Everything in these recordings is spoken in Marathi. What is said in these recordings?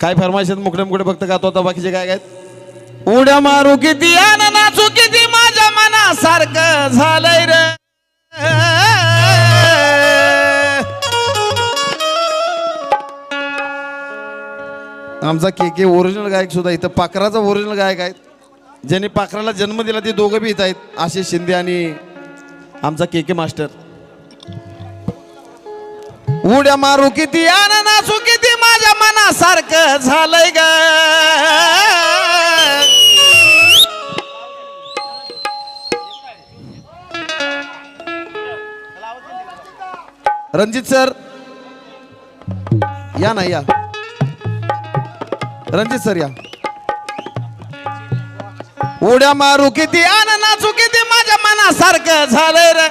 काय फरमाईश आहेत? मुकडे मुकडे फक्त गातो आता? बाकीचे काय काय उड्या मारू किती आन नाचू किती माझ्या मनासारखं झालंय रे. आमचा के के ओरिजिनल गायक सुद्धा इथं पाखराचा ओरिजिनल गायक आहेत. ज्यांनी पाखराला जन्म दिला ते दोघं बी इथं आहेत. आशिष शिंदे आणि आमचा के के मास्टर. उड्या मारू किती आन नाचू किती माझ्या मनासारखं झालंय ग. रणजित सर या ना या. रणजित सर या. उड्या मारू किती आन नाचू किती माझ्या मनासारखं झालंय रे.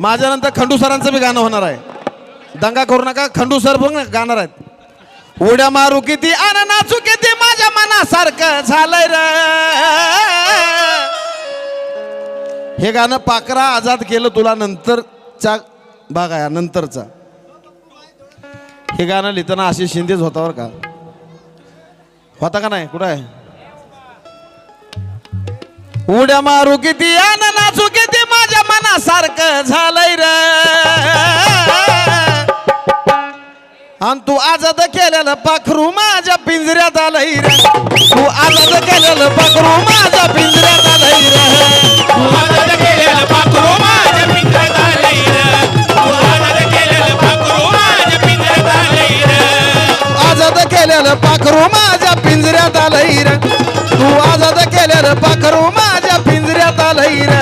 माझ्यानंतर खंडू सरांचं बी गाणं होणार आहे. दंगा करू नका खंडू सर पण गाणार आहेत. उड्या मारू किती अन नाचू किती माझ्या मनासारखं झालंय र. हे गाणं पाकरा आजाद केलं तुला नंतरचा भाग आहे नंतरचा. हे गाणं लिहिताना आशिष शिंदेच होता बरं का. होता का नाही? कुठं आहे? उड्या मारू किती अन नाचू किती आणि तू आजाद केलेलं पाखरू माझ्या पिंजऱ्यात आलंय रे तू आजाद केलेलं पाखरू माझ्या पिंजऱ्यात आलंय रे आनंद केलेलं पाखरू माझ्या पिंजऱ्यात आलंय रे. तू आनंद केलेलं पाखरू माझ्या पिंजऱ्यात आलंय रे. आजाद केलेलं पाखरू माझ्या पिंजऱ्यात आलंय रे तू आजाद केलेलं पाखरू माझ्या पिंजऱ्यात आलंय रे